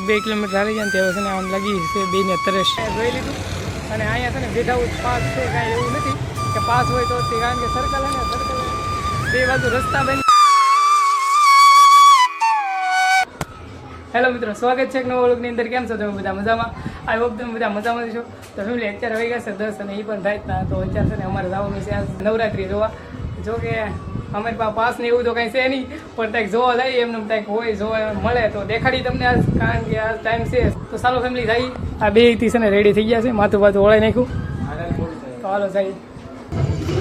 એક બે કિલોમીટર હારી જાય ને તે વખતે આમ લાગી છે બેને તરસ જોઈ લીધું. અને અહીંયા છે ને વિધાઉટ પાસ છે, કાંઈ એવું નથી. કે પાસ હોય તો તે કારણ કે સર્કલ ને સર્કલ બે બાજુ રસ્તા બની. હેલો મિત્રો, સ્વાગત છે એક નવો વ્લોગની અંદર. કેમ છો તમે બધા મજામાં? આઈ હોપ તમે બધા મજામાં છો. તો ફેમિલી અત્યારે આવી ગયા છે દસ અને એ પણ રાતના. તો અત્યારે છે ને અમારે જવાનું છે નવરાત્રિ જોવા. જો કે અમારી પાસે પાસ ને એવું તો કંઈ છે નહીં પણ કંઈક જોવા જઈએ એમને કંઈક હોય જોવા મળે તો દેખાડી તમને આજ કારણ કે આ ટાઈમ છે. તો સારો ફેમિલી જઈ આ બેથી છે ને રેડી થઈ ગયા છે માથું બાથું ઓળાઈ નાખ્યું. તો હાલો જઈ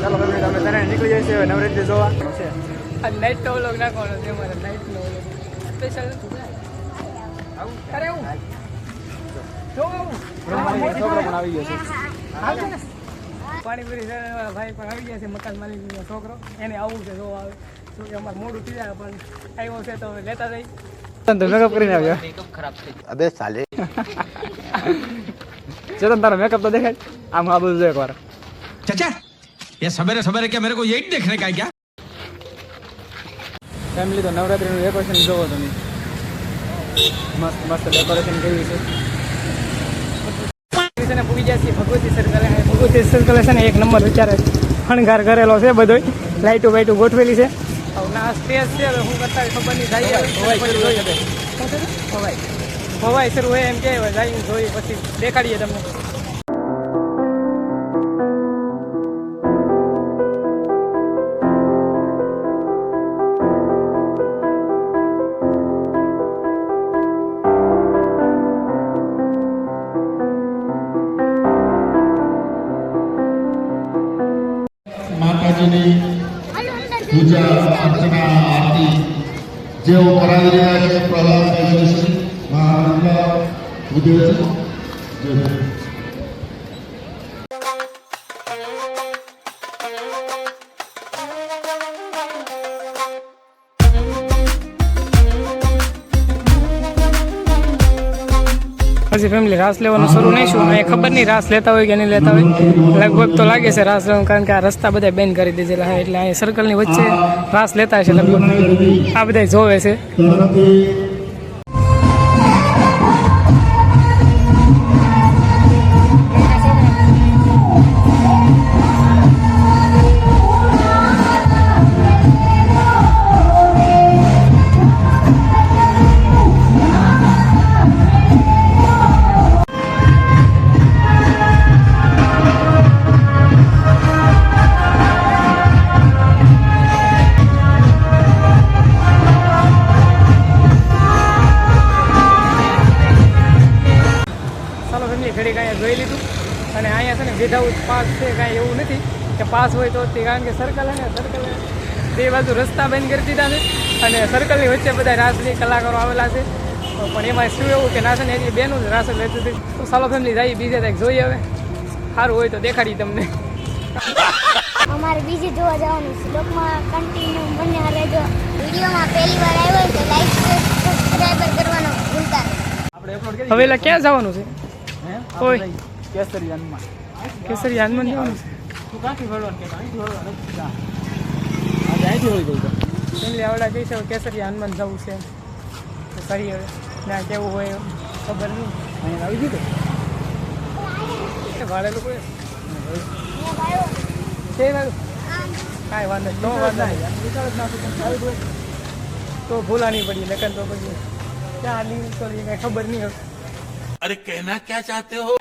ચાલો ફેમિલી તમે તને નીકળી જાય છે નવરાત્રી જોવા. છે આ નાઇટ નો વ્લોગ નાખવાનો છે મારે નાઇટ નો વ્લોગ સ્પેશિયલ અરે એવું જો આવી. ગયો છે. પાણીપુરી વાળા ભાઈ પણ આવી ગયા છે મકાન માલિકનો છોકરો એને આવવું છે જો આવે જો કે અમારે મોડું થઈ જાય પણ આવ્યો છે તો હવે લેતા જઈ ચેતન તો મેકઅપ કરીને આવ્યો અબે સાલે ચેતન તારો મેકઅપ તો દેખાય આમ આ બધું જો એકવાર चाचा ये सवेरे सवेरे क्या मेरे को यही देखने का है क्या ફેમિલી તો નવરાત્રીનું ડેકોરેશન જોવો તમે મસ્ત મસ્ત ડેકોરેશન કર્યું છે છે ને પૂરી જાય છે. ભગવતી સર્કલ ભગવતી સર્કલ છે ને એક નંબર વિચારે. શણગાર કરેલો છે બધો લાઈટો બાઈટો ગોઠવેલી છે. હવે ના સ્ટેજ છે હવે હું કરતા ખબર નહીં જાય હવાઈ હવાઈ શરૂ હોય. એમ કે જઈને જોઈએ પછી દેખાડીએ તમને. પૂજા અર્ચના આરતી જેઓ કરાવી રહ્યા છે પ્રહલાદ મહારાજ જય જય. પછી ફેમિલી રાસ લેવાનું શરૂ નહીં શું એ ખબર નહીં રાસ લેતા હોય કે નહીં લેતા હોય. લગભગ તો લાગે છે રાસ લેવાનું, કારણ કે આ રસ્તા બધા બેન કરી દીધેલા છે. એટલે અહીંયા સર્કલની વચ્ચે રાસ લેતા છે લગભગ. આ બધા જોવે છે. વિધાઉટ પાસ છે કાંઈ એવું નથી કે પાસ હોય તો તે કારણ કે સર્કલ અને સર્કલ બે બાજુ રસ્તા બંધ કરી દીધા છે અને સર્કલની વચ્ચે બધા રાસની કલાકારો આવેલા છે. તો પણ એમાં શું એવું કે નાસન એની બેનું જ રાસ લેતી હતી તો સાલો ફેમિલી જાય બીજે કંઈક જોઈએ હવે. સારું હોય તો દેખાડી તમને. અમારે બીજે જોવા જવાનું છે. લોકમાં કન્ટિન્યુ બને રહેજો વિડીયોમાં પહેલી વાર આવ્યો હોય તો લાઈક સબસ્ક્રાઈબર કરવાનો ભૂલતા નહીં. આપણે અપલોડ કરી હવે એટલે ક્યાં જવાનું છે? હે? ઓય. કેસરી હનુમાન કેસર યાનમાં જવાનું તું કાંથી વળવાનું કે કાંઈ? વળવાનું આજે અહીંથી હોય ગયું લીમલીવાડા જઈશ હવે કેસરી હનુમાન જવું છે. તો કરી હવે ના કેવું હોય ખબર નહીં. અહીંયા આવી ગયું ભાડે લોકો છે કાંઈ વાંધો નો વાંધો તો ભૂલા નહીં પડી લખન તો પછી ક્યાં લીધું કાંઈ ખબર નહીં હવે. અરે કહેના ક્યાં ચાહતે હો?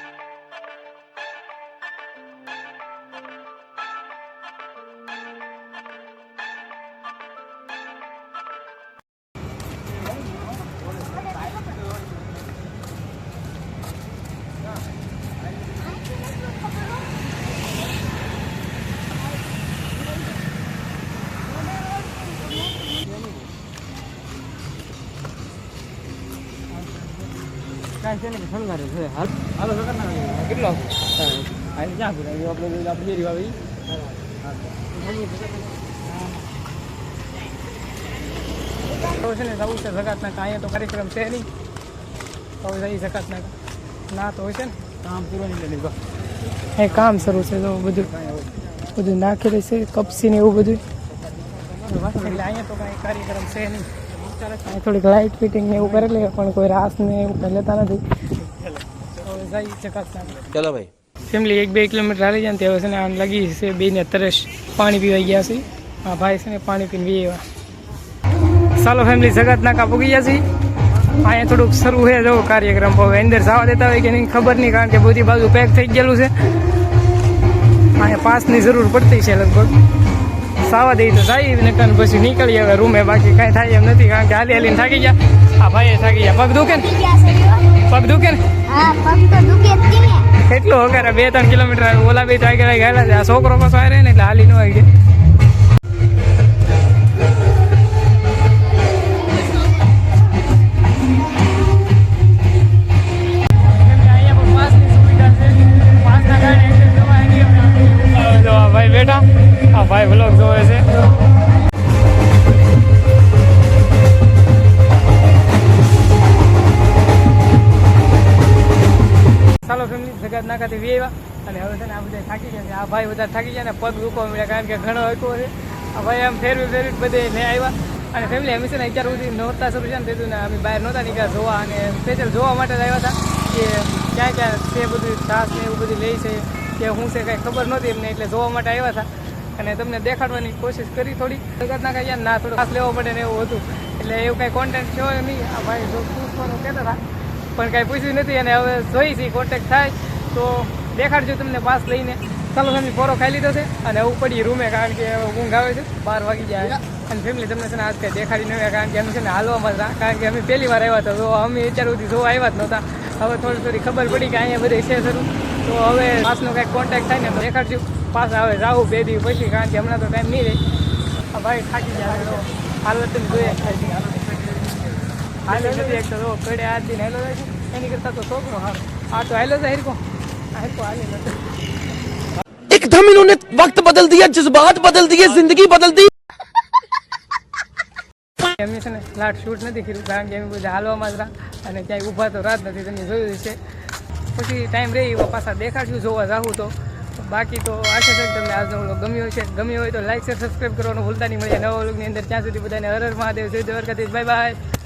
કાંઈ છે ને શણગારે છે. હાલ હાલો કેટલો અહીં ક્યાં ભૂલાય આપણે આપણે જે તો છે ને જવું છે જગાતના અહીંયા તો કાર્યક્રમ છે નહીં. તો જઈ જગાતના ના તો હોય છે ને કામ પૂરું નહીં લીધું એ કામ શરૂ છે તો બધું બધું નાખેલું છે કપસી ને એવું બધું. એટલે અહીંયા તો કાંઈ કાર્યક્રમ છે નહીં. થોડીક લાઇટ ફિટિંગ ને એવું કરેલી પણ કોઈ રાસ ને એવું કંઈ લેતા નથી. ચલો ભાઈ. ફેમિલી એક બે કિલોમીટર હાલી જાય ને ત્યારે છે ને આમ લાગી છે બેને તરસ. પાણી પીવા ગયા છે. આ ભાઈ છે ને પાણી પીને બી એવા. ચાલો ફેમિલી જગત નાકા પૂગી ગયા છે અહીંયા થોડુંક શરૂ છે જો કાર્યક્રમ. હવે અંદર જવા દેતા હોય કે નહીં ખબર નહીં કારણ કે બધી બાજુ પેક થઈ ગયેલું છે. અહીંયા પાસની જરૂર પડતી છે લગભગ. સાવા દઈ તો થાય ને કાન પછી નીકળી હવે રૂમે, બાકી કાંઈ થાય એમ નથી, કારણ કે હાલી હાલીને થાકી ગયા. આ ભાઈએ થાકી ગયા. પગ દુખે ને? ગયા. પગ દુખે ને? કેટલું વગર બે ત્રણ કિલોમીટર ઓલા બે ગયેલા છે. આ છોકરો પાછો આવે ને એટલે હાલી ન આવી ગઈ જગત નાકાથી વેવા અને હવે છે ને આ બધા થાકી ગયા છે. આ ભાઈ બધા થાકી ગયા ને પગ દુખવા મળ્યા કારણ કે ઘણો હકો છે. આ ભાઈ આમ ફેરવી ફેરવી બધે લઈ આવ્યા. અને ફેમિલી અમે છે ને સુધી નહોતા શરૂ છે ને તેથી ને અમે બહાર નહોતા નીકળ્યા જોવા. અને સ્પેશિયલ જોવા માટે જ આવ્યા હતા કે ક્યાં ક્યાં છે બધું ઘાસ ને એવું બધું લે છે કે હું છે કાંઈ ખબર નહોતી એમને એટલે જોવા માટે આવ્યા હતા. અને તમને દેખાડવાની કોશિશ કરી થોડી. જગત ના કાંઈ ના થોડું ખાસ લેવો પડે ને એવું હતું. એટલે એવું કાંઈ કોન્ટેન્ટ થયો નહીં. આ ભાઈ પૂછવાનું કહેતા હતા. પણ કાંઈ પૂછ્યું નથી. અને હવે જોઈ છે કોન્ટેક્ટ થાય. તો દેખાડજો તમને પાસ લઈને ચાલો ફેમિલી ફોરો ખાઈ લીધો છે અને હું પડી રૂમે કારણ કે ઊંઘ આવે છે બાર વાગી જાય અને ફેમિલી તમને છે ને આજ કંઈ દેખાડી નહીં કારણ કે અમે છે ને હાલવામાં હતા કારણ કે અમે પહેલી વાર આવ્યા હતા તો અમે અત્યાર સુધી જોવા આવ્યા જ નહોતા હવે થોડી થોડી ખબર પડી કે અહીંયા બધે છે શરૂ તો હવે પાસનો કાંઈક કોન્ટેક્ટ થાય ને તો દેખાડજો પાસ હવે જાવું બે દિવસ પછી કારણ કે હમણાં તો ટાઈમ નહીં રહે આ ભાઈ થાકી જાય હાલત તમે જોઈએ હાલો નથી એક તો કડે આ દિન હેલો એની કરતાં તો છોકરો હારો આ તો હેલો હાલી નથી एकदम इन्होंने वक्त बदल दिया जज्बात बदल दिए जिंदगी बदल दी એમની છે ને ફ્લાટ શૂટ નથી કર્યું કારણ કે એમ બધા હાલવામાં જ રહ્યા અને ક્યાંય ઊભા તો રાત નથી તમે જોયું છે પછી ટાઈમ રહી એવા પાછા દેખાડ્યું જોવા જાવું તો બાકી તો આશા છે કે તમને આજનો વ્લોગ ગમ્યો છે ગમ્યો હોય તો લાઈક શેર સબસ્ક્રાઈબ કરવાનું ભૂલતા નહીં મળીએ નવા વ્લોગની અંદર ત્યાં સુધી બધાને હર હર મહાદેવ જય દ્વારકાધીશ બાય બાય